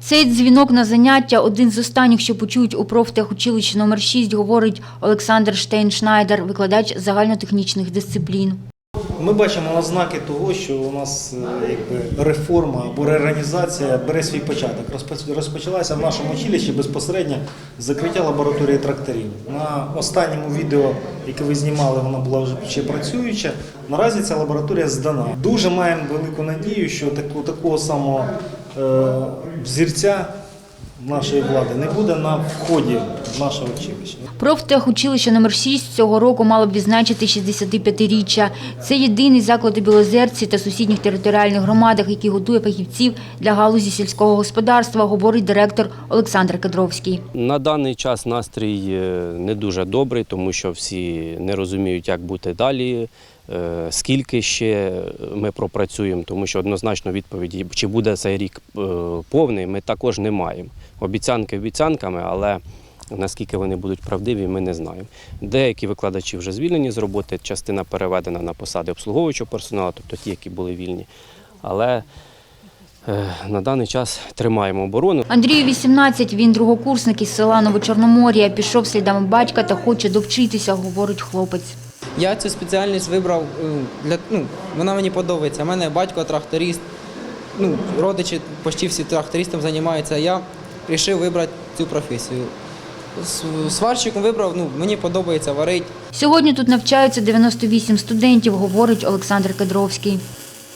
Цей дзвінок на заняття один з останніх, що почують у профтехучилищі номер 6, говорить Олександр Штейншнайдер, викладач загальнотехнічних дисциплін. Ми бачимо ознаки того, що у нас е, якби, реформа або реорганізація бере свій початок. Розпоч- Розпочалася в нашому училищі безпосередньо закриття лабораторії тракторів. На останньому відео, яке ви знімали, вона була вже ще працююча. Наразі ця лабораторія здана. Дуже маємо велику надію, що таку, такого самого взірця нашої влади не буде на вході в наше училище. Профтехучилище номер 6 цього року мало б відзначити 65-річчя. Це єдиний заклад у Білозерці та сусідніх територіальних громадах, який готує фахівців для галузі сільського господарства, говорить директор Олександр Кедровський. На даний час настрій е, не дуже добрий, тому що всі не розуміють, як бути далі, е, скільки ще ми пропрацюємо, тому що однозначно відповіді, чи буде цей рік е, повний, ми також не маємо. Обіцянки обіцянками, але наскільки вони будуть правдиві, ми не знаємо. Деякі викладачі вже звільнені з роботи, частина переведена на посади обслуговуючого персоналу, тобто ті, які були вільні. Але е, на даний час тримаємо оборону. Андрію 18, він другокурсник із села Новочорномор'я, пішов слідами батька та хоче довчитися, говорить хлопець. Я цю спеціальність вибрав е, для ну, вона мені подобається. У мене батько тракторист, ну, родичі почти всі трактористом займаються. Я вирішив вибрати цю професію. Сварщиком вибрав, ну, мені подобається варити. Сьогодні тут навчаються 98 студентів, говорить Олександр Кедровський.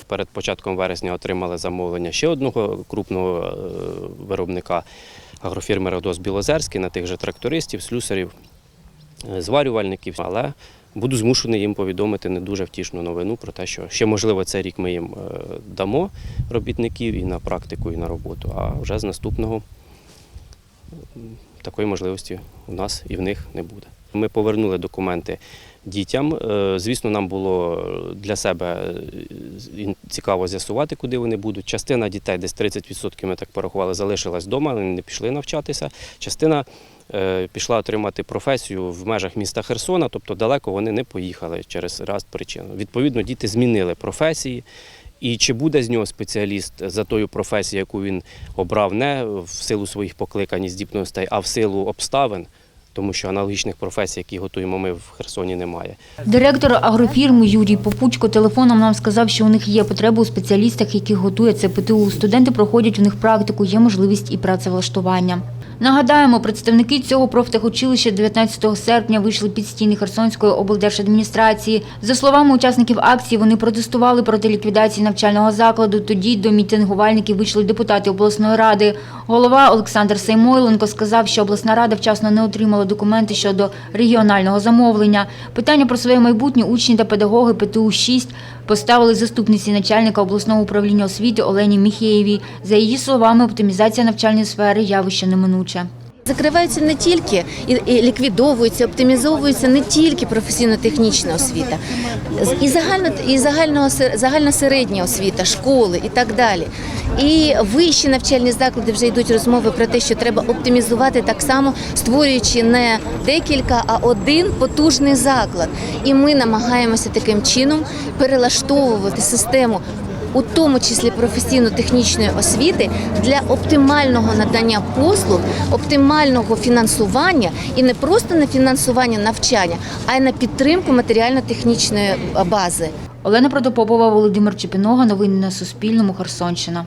Перед початком вересня отримали замовлення ще одного крупного е, виробника агрофірми Родос Білозерський на тих же трактористів, слюсарів, е, зварювальників. Але буду змушений їм повідомити не дуже втішну новину про те, що ще можливо цей рік ми їм е, дамо робітників і на практику, і на роботу. А вже з наступного такої можливості у нас і в них не буде. Ми повернули документи дітям. Е, Звісно, нам було для себе е, цікаво з'ясувати, куди вони будуть. Частина дітей, десь 30% ми так порахували, залишилась вдома, вони не пішли навчатися. Частина пішла отримати професію в межах міста Херсона, тобто далеко вони не поїхали через ряд причин. Відповідно, діти змінили професії. І чи буде з нього спеціаліст за тою професією, яку він обрав не в силу своїх покликань і здібностей, а в силу обставин, тому що аналогічних професій, які готуємо ми в Херсоні, немає. Директор агрофірми Юрій Попучко телефоном нам сказав, що у них є потреба у спеціалістах, які готує це ПТУ. Студенти проходять у них практику, є можливість і працевлаштування. Нагадаємо, представники цього профтехучилища 19 серпня вийшли під стіни Херсонської облдержадміністрації. За словами учасників акції, вони протестували проти ліквідації навчального закладу. Тоді до мітингувальників вийшли депутати обласної ради. Голова Олександр Сеймойленко сказав, що обласна рада вчасно не отримала документи щодо регіонального замовлення. Питання про своє майбутнє учні та педагоги ПТУ-6 поставили заступниці начальника обласного управління освіти Олені Міхеєвій. За її словами, оптимізація навчальної сфери явище неминуче. Закриваються не тільки і, ліквідовуються, оптимізовується не тільки професійно-технічна освіта, і загально і загального загальна середня освіта, школи і так далі. І вищі навчальні заклади вже йдуть розмови про те, що треба оптимізувати так само, створюючи не декілька, а один потужний заклад. І ми намагаємося таким чином перелаштовувати систему у тому числі професійно-технічної освіти для оптимального надання послуг, оптимального фінансування і не просто на фінансування навчання, а й на підтримку матеріально-технічної бази. Олена Протопопова, Володимир Чепінога. Новини на Суспільному. Херсонщина.